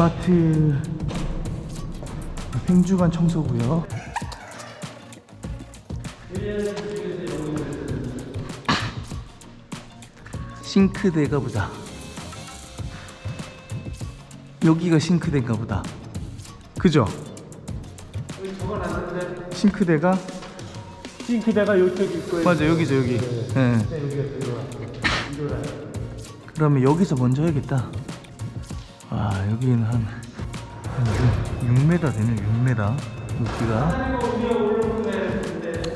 아파트 횡주간 청소고요. 싱크대가 보다. 여기가 싱크대인가 보다. 그죠? 싱크대가 싱크대가 이쪽 있고요. 맞아 여기죠 여기. 네. 그러면 여기서 먼저 해야겠다. 와 여기는 한, 한 6, 6m 되네 6m 높이가.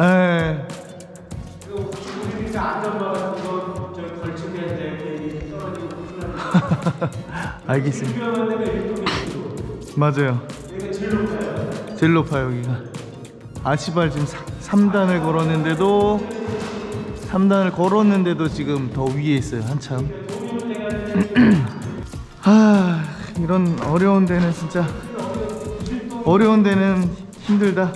예. 알겠습니다. 맞아요. 제일 높아요 여기가. 아시발 지금 3 단을 걸었는데도 3단을 걸었는데도 지금 더 위에 있어요 한참. 아 이런 어려운 데는 진짜 어려운 데는 힘들다.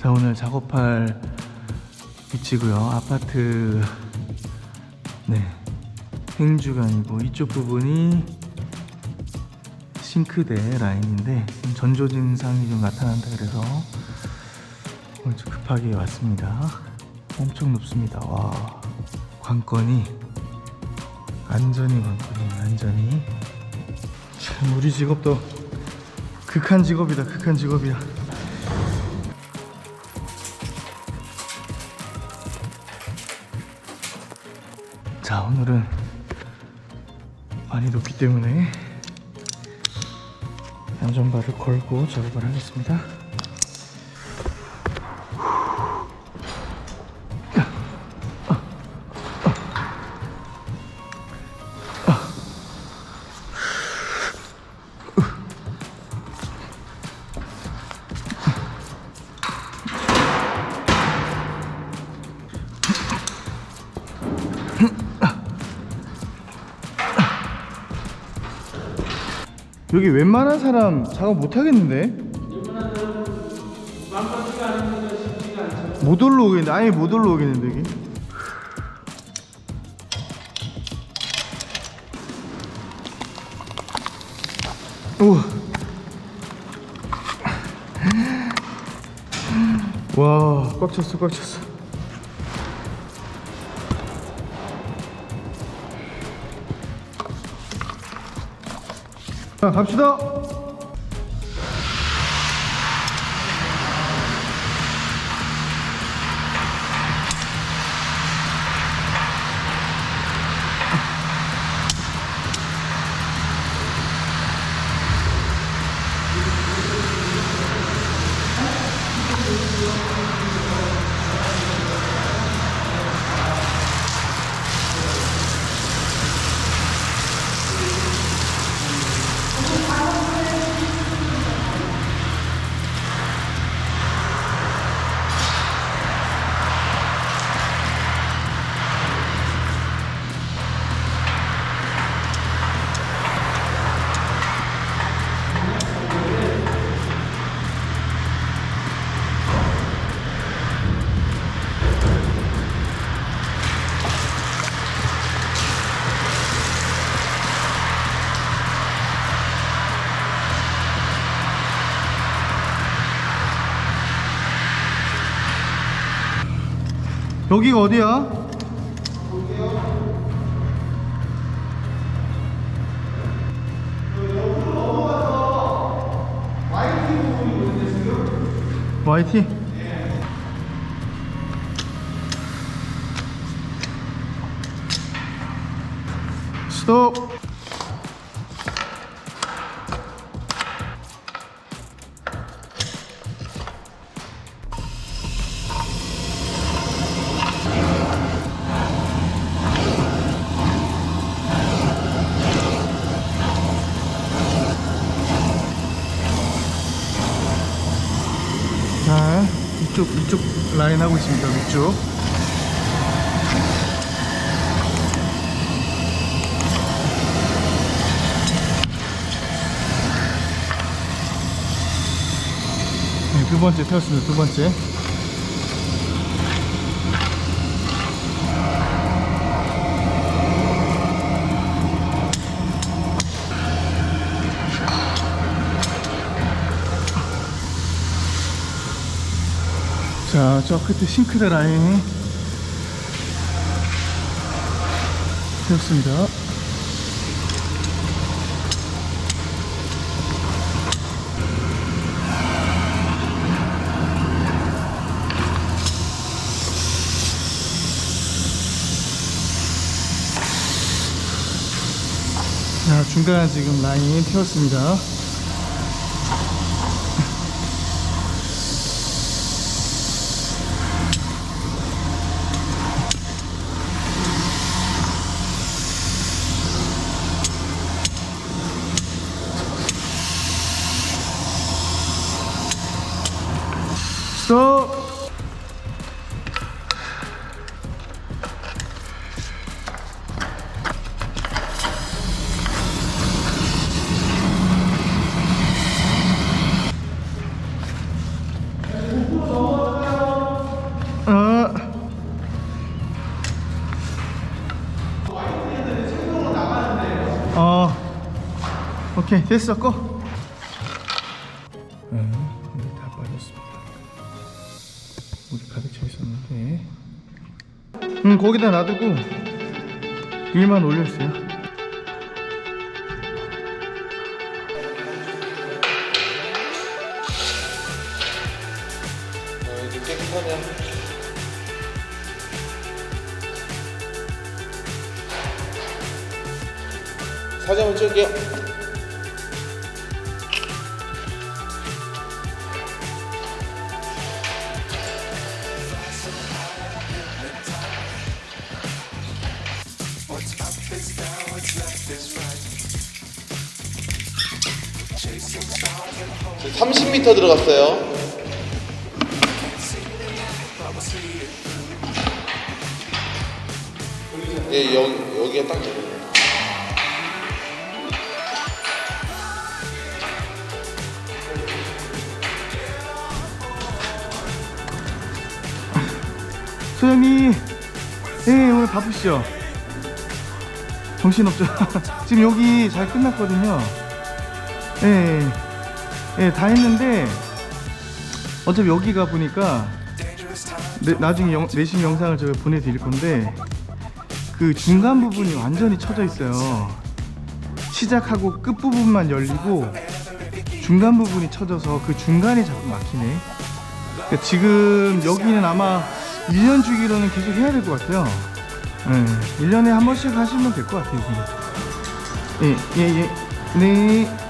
자 오늘 작업할 위치고요. 아파트 네 행주간이고 이쪽 부분이 싱크대 라인인데 좀 전조 증상이 좀 나타난다 그래서 오늘 좀 급하게 왔습니다. 엄청 높습니다. 와 관건이 안전이 관건이 안전이. 참 우리 직업도 극한 직업이다 극한 직업이야. 자 오늘은 많이 높기 때문에 안전바를 걸고 작업을 하겠습니다 여기 웬만한 사람 작업 못 하겠는데? 못 올라오겠는데 아예 못 올라오겠는데 여기 우와 꽉 찼어 꽉 찼어 갑시다 여기가 어디야? YT? 스톱! 이쪽, 이쪽 라인 하고 있습니다. 위쪽. 네, 두 번째 태웠습니다. 두 번째. 자, 저 끝에 싱크대 라인 세웠습니다. 자, 중간 지금 라인 태웠습니다. 오케이 됐어 꺼. 네, 물이 다 빠졌습니다. 물이 가득 차 있었는데. 음 거기다 놔두고 위만 올렸어요. 이제 깨끗하네요. 사진 한번 찍을게요. 30m 들어갔어요. 예, 여기, 여기가 딱. 소영이 예 오늘 바쁘시죠? 정신없죠? 지금 여기 잘 끝났거든요 예, 예, 다 했는데 어차피 여기가 보니까 내, 나중에 영, 내심 영상을 제가 보내드릴 건데 그 중간 부분이 완전히 쳐져 있어요 시작하고 끝 부분만 열리고 중간 부분이 쳐져서 그 중간에 자꾸 막히네 그러니까 지금 여기는 아마 1년 주기로는 계속 해야 될 것 같아요. 네, 1년에 한 번씩 하시면 될 것 같아요. 예, 예, 예. 네.